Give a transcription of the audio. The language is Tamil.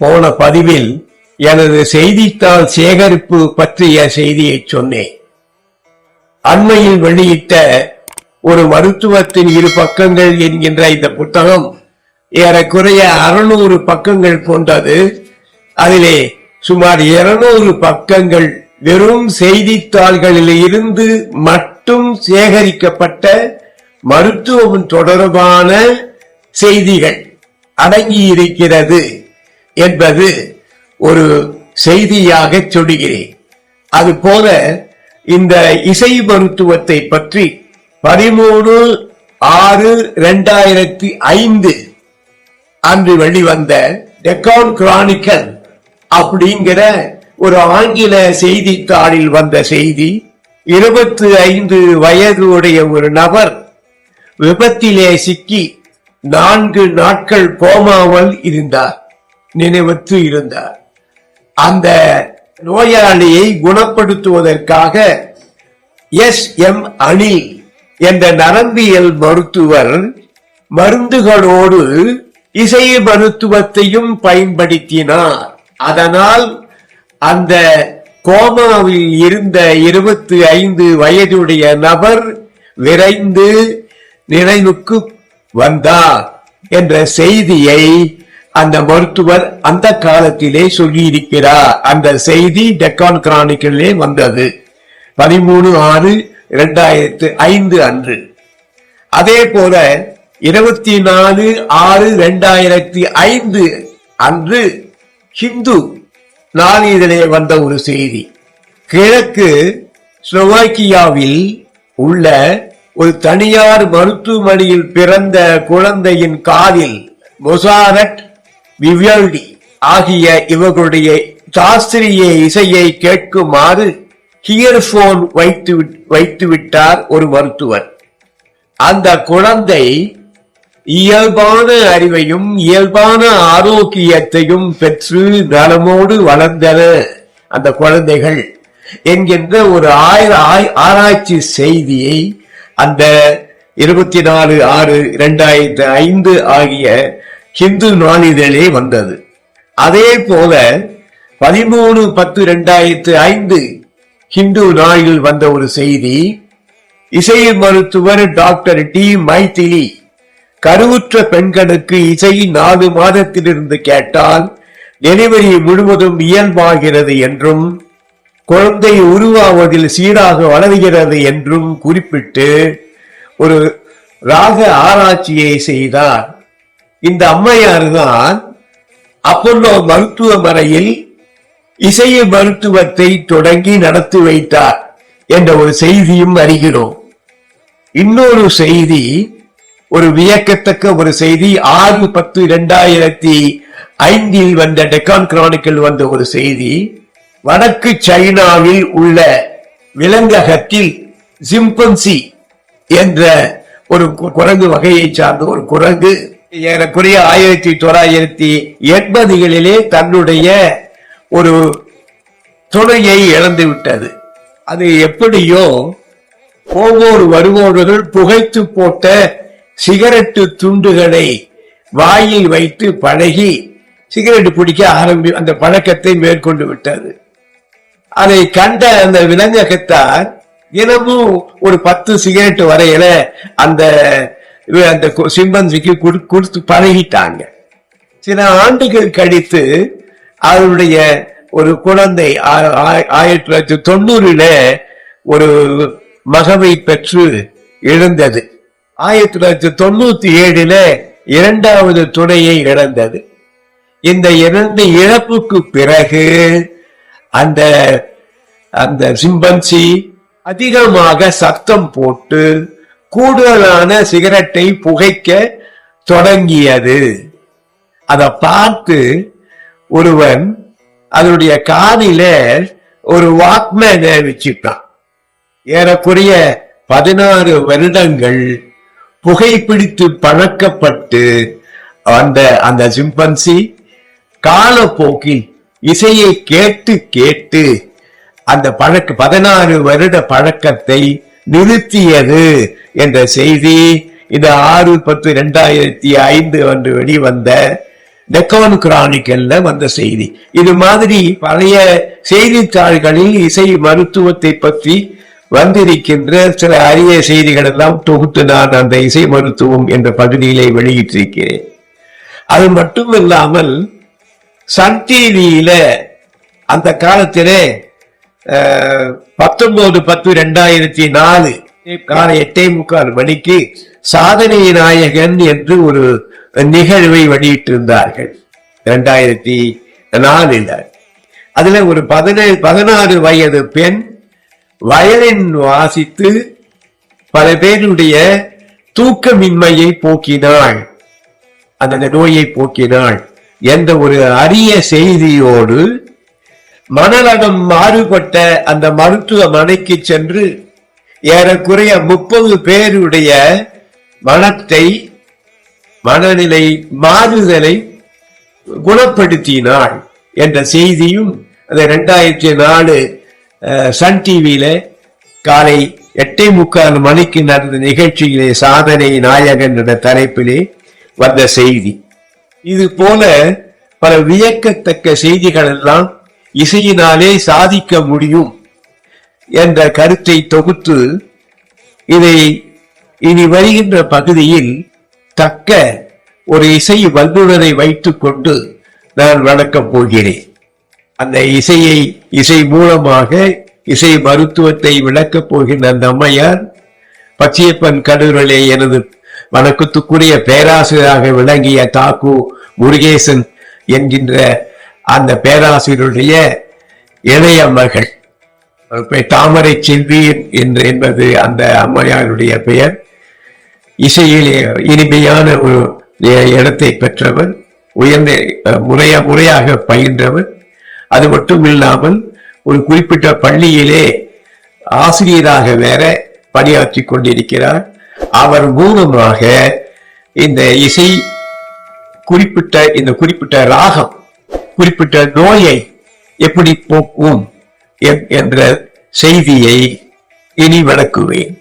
போன பதிவில் எனது செய்தித்தாள் சேகரிப்பு பற்றிய செய்தியை சொன்னேன். அண்மையில் வெளியிட்ட ஒரு மருத்துவத்தின் இரு பக்கங்கள் என்கின்ற இந்த புத்தகம் ஏறக்குறைய அறுநூறு பக்கங்கள் கொண்டது அதிலே சுமார் இருநூறு பக்கங்கள் வெறும் செய்தித்தாள்களில் இருந்து மட்டும் சேகரிக்கப்பட்ட மருத்துவம் தொடர்பான செய்திகள் அடங்கி இருக்கிறது என்பது ஒரு செய்தியாக சொல்கிறேன் அதுபோல இந்த இசை மருத்துவத்தை பற்றி பதிமூணு ஆறு இரண்டாயிரத்தி ஐந்து அன்று வெளிவந்த டெக்கான் கிரானிக்கல் அப்படிங்கிற ஒரு ஆங்கில செய்தித்தாளில் வந்த செய்தி இருபத்தி ஐந்து வயது உடைய ஒரு நபர் விபத்திலே சிக்கி நான்கு நாட்கள் கோமாமல் இருந்தார் நினைவற்று இருந்தார். அந்த நோயாளியை குணப்படுத்துவதற்காக எஸ் எம் அணில் என்ற நரம்பியல் மருத்துவர் மருந்துகளோடு இசை மருத்துவத்தையும் பயன்படுத்தினார். அதனால் அந்த கோமாவில் இருந்த இருபத்தி ஐந்து வயதுடைய நபர் விரைந்து நினைவுக்கு வந்தார் என்ற செய்தியை அந்த மருத்துவர் அந்த காலத்திலே சொல்லியிருக்கிறார். அந்த செய்தி டெக்கான் கிரானிக்கிலே வந்தது. பதிமூணு ஆறு இரண்டாயிரத்து ஐந்து அன்று. அதே போல இருபத்தி நாலு ஆறு இரண்டாயிரத்தி ஐந்து அன்று ஹிந்து நாளிதழே வந்த ஒரு செய்தி. கிழக்கு ஸ்லோவாக்கியாவில் உள்ள ஒரு தனியார் மருத்துவமனையில் பிறந்த குழந்தையின் காதில் மொசாரட் விவியல்டி ஆகிய இவர்களுடைய சாஸ்திரிய இசையை கேட்குமாறு ஹியர்போன் வைத்து வைத்து விட்டார் ஒரு மருத்துவர். அந்த குழந்தை இயல்பான அறிவையும் இயல்பான ஆரோக்கியத்தையும் பெற்று நலமோடு வளர்ந்தன அந்த குழந்தைகள் என்கின்ற ஒரு ஆயிர ஆராய்ச்சி செய்தியை அந்த இருபத்தி நாலு ஆறு இரண்டாயிரத்தி ஐந்து ஆகிய ஹிந்து நாளிதழே வந்தது. அதே போல பதிமூணு பத்து இரண்டாயிரத்து ஐந்து ஹிந்து நாளில் வந்த ஒரு செய்தி இசை மருத்துவர் டாக்டர் டி. மைத்திலி கருவுற்ற பெண்களுக்கு இசை நாலு மாதத்திலிருந்து கேட்டால் டெலிவரி முழுவதும் இயல்பாகிறது என்றும் குழந்தை உருவாவதில் சீராக வளர்கிறது என்றும் குறிப்பிட்டு ஒரு ராக ஆராய்ச்சியை செய்தார். இந்த அம்மையார் தான் அப்பல்லோ மருத்துவமனையில் இசை மருத்துவத்தை தொடங்கி நடத்தி வைத்தார் என்ற ஒரு செய்தியும் அறிகிறோம். இன்னொரு செய்தி ஒரு வியக்கத்தக்க ஒரு செய்தி. ஆறு பத்து இரண்டாயிரத்தி ஐந்தில் வந்த டெக்கான் கிரானிக்கல் வந்த ஒரு செய்தி. வடக்கு சைனாவில் உள்ள விலங்ககத்தில் சிம்பன்சி என்ற ஒரு கு- குரங்கு வகையை சார்ந்த ஒரு குரங்கு. ஏறக்குறைய ஆயிரத்தி தொள்ளாயிரத்தி எண்பதுகளிலே தன்னுடைய ஒரு துணையை இழந்து விட்டது. அது எப்படியோ ஒவ்வொரு வருவோர்கள் புகைத்து போட்ட சிகரெட்டு துண்டுகளை வாயில் வைத்து பழகி சிகரெட் பிடிக்க ஆரம்பி அந்த பழக்கத்தை மேற்கொண்டு விட்டது. அதை கண்ட அந்த விலங்ககத்தார் தினமும் ஒரு பத்து சிகரெட் வரையில அந்த அந்த கு- சிம்பன்சிக்கு கொடுத்து பழகிட்டாங்க. சில ஆண்டுகள் கழித்து அவருடைய ஒரு குழந்தை ஆ- ஆ- ஆயிரத்தி தொள்ளாயிரத்தி தொண்ணூறுல ஒரு மகவை பெற்று இழந்தது ஆயிரத்தி தொள்ளாயிரத்தி தொண்ணூத்தி ஏழுல இரண்டாவது துணையை இழந்தது. இந்த இரண்டு இழப்புக்கு பிறகு அந்த அந்த சிம்பன்சி அதிகமாக சத்தம் போட்டு கூடுதலான சிகரெட்டை புகைக்க தொடங்கியது. அதை பார்த்து ஒருவன் அதனுடைய காதில ஒரு வாக்மேனை வச்சுட்டான். ஏறக்குறைய பதினாறு வருடங்கள் புகைப்பிடித்து பழக்கப்பட்டு அந்த அந்த சிம்பன்சி காலப்போக்கில் இசையை கேட்டு கேட்டு அந்த பழக்க பதினாறு வருட பழக்கத்தை நிறுத்தியது என்ற செய்தி இந்த ஆறு பத்து ரெண்டாயிரத்தி ஐந்து அன்று வெளிவந்த டெக்கான் கிரானிக்கல்ல வந்த செய்தி. இது மாதிரி பழைய செய்தித்தாள்களில் இசை மருத்துவத்தை பற்றி வந்திருக்கின்ற சில அரிய செய்திகள் எல்லாம் தொகுத்து நான் அந்த இசை மருத்துவம் என்ற பகுதியிலே வெளியிட்டிருக்கிறேன். அது மட்டும் இல்லாமல் சன் டிவியில அந்த காலத்திலே பத்தொன்பது பத்து ரெண்டாயிரத்தி நாலு காலை எட்டே முக்கால் மணிக்கு சாதனை நாயகன் என்று ஒரு நிகழ்வை வெளியிட்டிருந்தார்கள். ரெண்டாயிரத்தி நாலில். அதுல ஒரு பதினேழு பதினாறு வயது பெண் வயலின் வாசித்து பல பேருடைய தூக்கமின்மையை போக்கினாள். அந்த நோயை போக்கினாள். என்ற ஒரு அரிய செய்தியோடு மனநலம் மாறுபட்ட அந்த மருத்துவமனைக்கு சென்று ஏறக்குறைய முப்பது பேருடைய மனத்தை மனநிலை மாறுதலை குணப்படுத்தினாள் என்ற செய்தியும் அந்த ரெண்டாயிரத்தி நாலு சன் டிவியில காலை எட்டே முக்கால் மணிக்கு நடந்த நிகழ்ச்சியிலே சாதனை நாயகன் என்ற தலைப்பிலே வந்த செய்தி. இது போல பல வியக்கத்தக்க செய்திகள் எல்லாம் இசையினாலே சாதிக்க முடியும் என்ற கருத்தை தொகுத்து இதை இனி வருகின்ற பகுதியில் தக்க ஒரு இசை வல்லுநரை வைத்துக் கொண்டு நான் வளர்க்கப் போகிறேன். அந்த இசையை இசை மூலமாக இசை மருத்துவத்தை விளக்கப் போகின்ற அந்த அம்மையார் பச்சையப்பன் கடவுளே எனது வணக்கத்துக்குரிய பேராசிரியராக விளங்கிய தாக்கு முருகேசன் என்கின்ற அந்த பேராசிரியருடைய இளைய மகள் தாமரை செல்வி என்று என்பது அந்த அம்மையாருடைய பெயர். இசையிலே இனிமையான ஒரு இடத்தை பெற்றவர் உயர்ந்த முறைய முறையா முறையாக பயின்றவர். அது மட்டும் இல்லாமல் ஒரு குறிப்பிட்ட பள்ளியிலே ஆசிரியராக வேற பணியாற்றி கொண்டிருக்கிறார். அவர் மூலமாக இந்த இசை குறிப்பிட்ட இந்த குறிப்பிட்ட ராகம் குறிப்பிட்ட நோயை எப்படி போக்கும் என்ற செய்தியை இனி விளக்குவேன்.